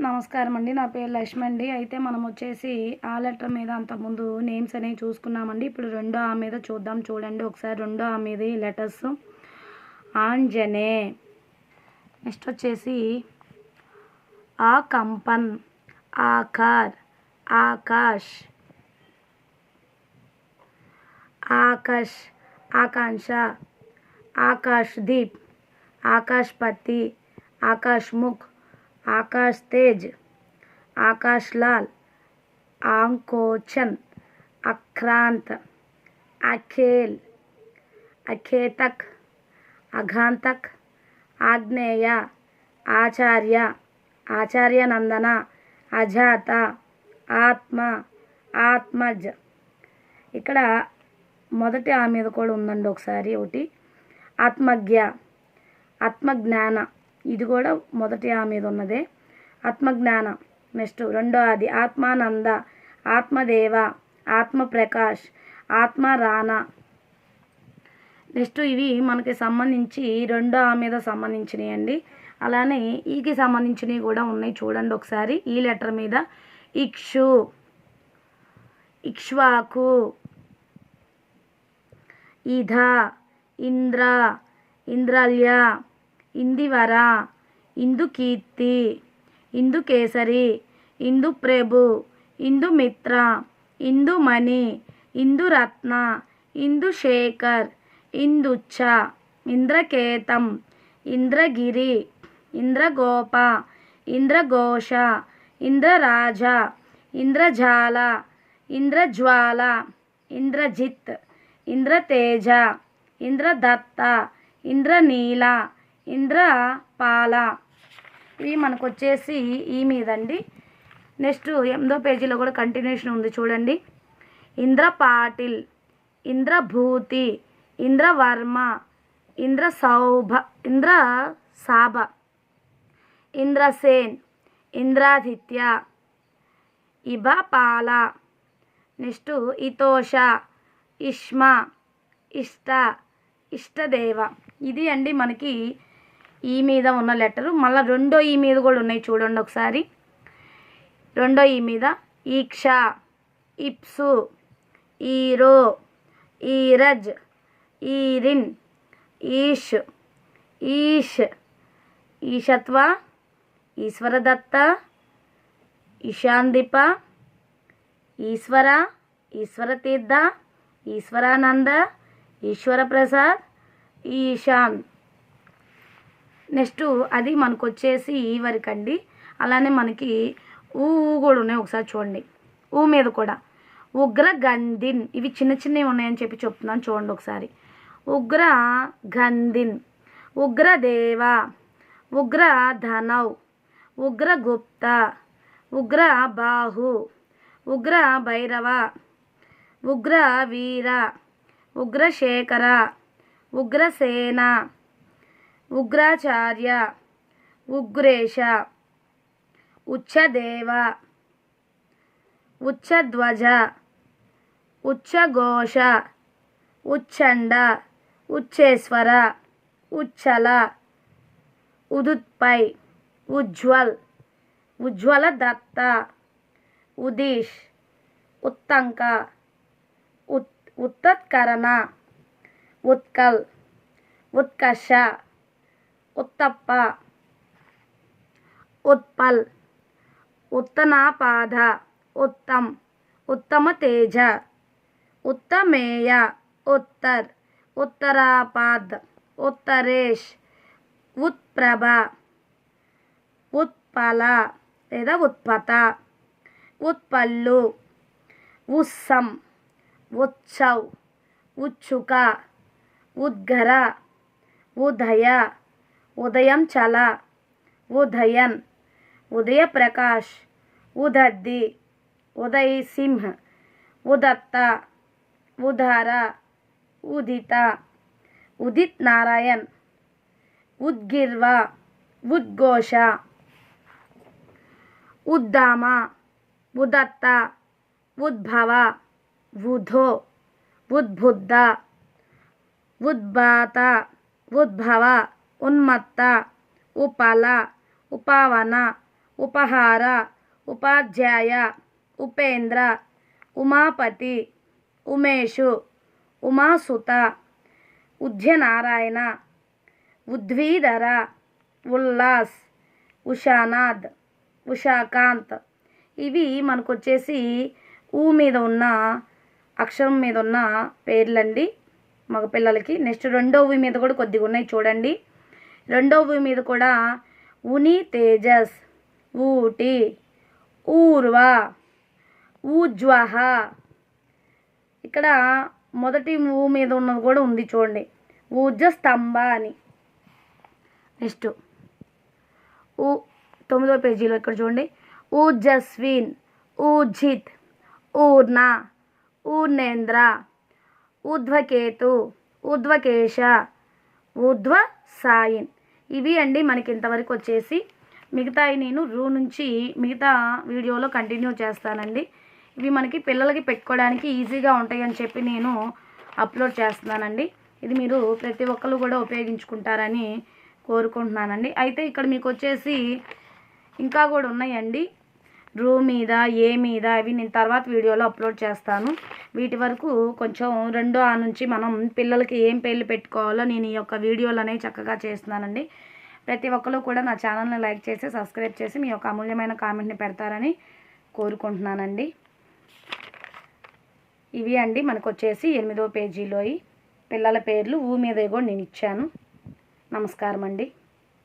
నమస్కారం అండి. నా పేరు లక్ష్మి అండి. అయితే మనం వచ్చేసి ఆ లెటర్ మీద అంతకుముందు నేమ్స్ అనేవి చూసుకున్నామండి. ఇప్పుడు రెండో ఆ మీద చూద్దాం చూడండి. ఒకసారి రెండో ఆ మీద లెటర్స్. ఆంజనే. నెక్స్ట్ వచ్చేసి ఆ కంపన్ ఆకార్ ఆకాష్ ఆకాష్ ఆకాంక్ష ఆకాష్ దీప్ ఆకాష్ పత్తి ఆకాష్ ముఖ్ ఆకాష్ తేజ్ ఆకాష్ లాల్ ఆంకోచన్ అక్రాంత్ అఖేల్ అఖేతక్ అఘాంతక్ ఆగ్నేయ ఆచార్య ఆచార్య నందన అజాత ఆత్మ ఆత్మజ్. ఇక్కడ మొదటి ఆ మీద కూడా ఉందండి ఒకసారి ఒకటి. ఆత్మజ్ఞ ఆత్మజ్ఞాన. ఇది కూడా మొదటి ఆ మీద ఉన్నదే. ఆత్మజ్ఞాన నెక్స్ట్ రెండో అది ఆత్మానంద ఆత్మదేవ ఆత్మప్రకాష్ ఆత్మరాణ. నెక్స్ట్ ఇవి మనకి సంబంధించి రెండో ఆ మీద సంబంధించినవి అండి అలానే ఈకి సంబంధించినవి కూడా ఉన్నాయి చూడండి ఒకసారి. ఈ లెటర్ మీద ఇక్షు ఇక్ష్వాకు ఇధ ఇంద్ర ఇంద్రాల్య ఇందివర ఇందుకీర్తి ఇందుకేసరి ఇందుప్రభు ఇందుమిత్ర ఇందుమణి ఇందురత్న ఇందుశేఖర్ ఇందుచ్చ ఇంద్రకేతం ఇంద్రగిరి ఇంద్రగోప ఇంద్రఘోష ఇంద్రరాజ ఇంద్రజాల ఇంద్రజ్వాల ఇంద్రజిత్ ఇంద్రతేజ ఇంద్రదత్త ఇంద్రనీల ఇంద్రపాల. ఇవి మనకు వచ్చేసి ఈ మీదండి. నెక్స్ట్ ఎనిమిదో పేజీలో కూడా కంటిన్యూషన్ ఉంది చూడండి. ఇంద్ర పాటిల్ ఇంద్రభూతి ఇంద్రవర్మ ఇంద్ర సౌభ ఇంద్ర సాభ ఇంద్రసేన్ ఇంద్రాదిత్య ఇబపాల నెక్స్ట్ ఇతోష ఇష్మ ఇష్ట ఇష్టదేవ. ఇది అండి మనకి ఈ మీద ఉన్న లెటరు. మళ్ళీ రెండో ఈ మీద కూడా ఉన్నాయి చూడండి ఒకసారి. రెండో ఈ మీద ఈక్ష ఇప్సు ఈరో ఈరజ్ ఈరిన్ ఈష్ ఈష్ ఈషత్వ ఈశ్వరదత్త ఈశాందిప ఈశ్వర ఈశ్వరతీర్థ ఈశ్వరానంద ఈశ్వర ప్రసాద్ ఈశాన్ నెక్స్ట్ అది మనకు వచ్చేసి ఈ వరకండి. అలానే మనకి ఊ ఊ కూడా ఉన్నాయి ఒకసారి చూడండి. ఊ మీద కూడా. ఉగ్ర గంధిన్ ఇవి చిన్న చిన్నవి ఉన్నాయని చెప్పి చెప్తున్నాను చూడండి ఒకసారి. ఉగ్ర గంధిన్ ఉగ్రదేవ. ఉగ్ర ధనవ్ ఉగ్ర గుప్త ఉగ్ర బాహు ఉగ్ర భైరవ ఉగ్ర వీర ఉగ్రశేఖర. ఉగ్రసేన. ఉగ్రాచార్య ఉగ్రేష ఉచ్చదేవ ఉచ్చధ్వజ ఉచ్చఘోష ఉచ్చండ ఉచ్చేశ్వర ఉచ్చల ఉదుత్పై ఉజ్వల్ ఉజ్వల దత్త ఉదీష్ ఉత్తంక ఉత్ ఉత్తత్కరణ ఉత్కల్ ఉత్కర్ష ఉత్తప్ప. ఉత్పల్. ఉత్తనాపాద ఉత్తమ్ ఉత్తమ తేజ. ఉత్తమేయ. ఉత్తర్. ఉత్తరాపాద్. ఉత్తరేష్. ఉత్ప్రభ. ఉత్పల లేదా ఉత్పత. ఉత్పల్లు. ఉత్సం ఉత్సవ్ ఉచ్చుక. ఉద్గర ఉదయ. ఉదయం చల ఉదయన్ ఉదయ ప్రకాష్ ఉదద్ది ఉదయ్ సింహ్ ఉదత్త ఉదార ఉదిత ఉదిత్ నారాయణ్ ఉద్గిర్వ ఉద్ఘోష ఉద్దామ ఉదత్త ఉద్భవ ఉధో ఉద్బుద్ధ ఉద్బాత ఉద్భవ ఉన్మత్త ఉపల ఉపావన ఉపహార ఉపాధ్యాయ ఉపేంద్ర ఉమాపతి ఉమేషు ఉమాసుత ఉద్యనారాయణ ఉద్వీధర ఉల్లాస్ ఉషానాథ్ ఉషాకాంత్. ఇవి మనకు వచ్చేసి ఊ మీద ఉన్న అక్షరం మీద ఉన్న పేర్లండి. మగపిల్లలకి. నెక్స్ట్ రెండో ఊ మీద కూడా కొద్దిగా ఉన్నాయి చూడండి. రెండో భూమి మీద కూడా ఉని తేజస్ ఊటి ఊర్వ ఊజ్వహ. ఇక్కడ మొదటి ఊ మీద ఉన్నది కూడా ఉంది చూడండి. ఊర్జ స్తంభ అని. నెక్స్ట్. ఊ తొమ్మిదో పేజీలో ఇక్కడ చూడండి. ఊజస్విన్ ఊజిత్ ఊర్ణ ఊర్నేంద్ర ఊర్ధ్వకేతు ఉద్వకేశ ఊర్ధ్వ సాయిన్ ఇవి అండి మనకి ఇంతవరకు వచ్చేసి. మిగతాయి నేను రూ నుంచి మిగతా వీడియోలో కంటిన్యూ చేస్తానండి. ఇవి మనకి పిల్లలకి పెట్టుకోవడానికి ఈజీగా ఉంటాయి అని చెప్పి నేను అప్లోడ్ చేస్తున్నానండి. ఇది మీరు ప్రతి ఒక్కరు కూడా ఉపయోగించుకుంటారని కోరుకుంటున్నానండి. అయితే ఇక్కడ మీకు వచ్చేసి ఇంకా కూడా ఉన్నాయండి. రూ మీద ఏ మీద ఇవి నేను తర్వాత వీడియోలో అప్లోడ్ చేస్తాను. వీటి వరకు కొంచెం రెండో ఆ నుంచి మనం పిల్లలకి ఏం పేర్లు పెట్టుకోవాలో నేను ఈ యొక్క వీడియోలు అనేవి చక్కగా చేస్తున్నానండి. ప్రతి ఒక్కరు కూడా నా ఛానల్ని లైక్ చేసి సబ్స్క్రైబ్ చేసి మీ యొక్క అమూల్యమైన కామెంట్ని పెడతారని కోరుకుంటున్నానండి. ఇవి అండి మనకు వచ్చేసి ఎనిమిదో పేజీలో పిల్లల పేర్లు ఊ మీద కూడా నేను ఇచ్చాను. నమస్కారం అండి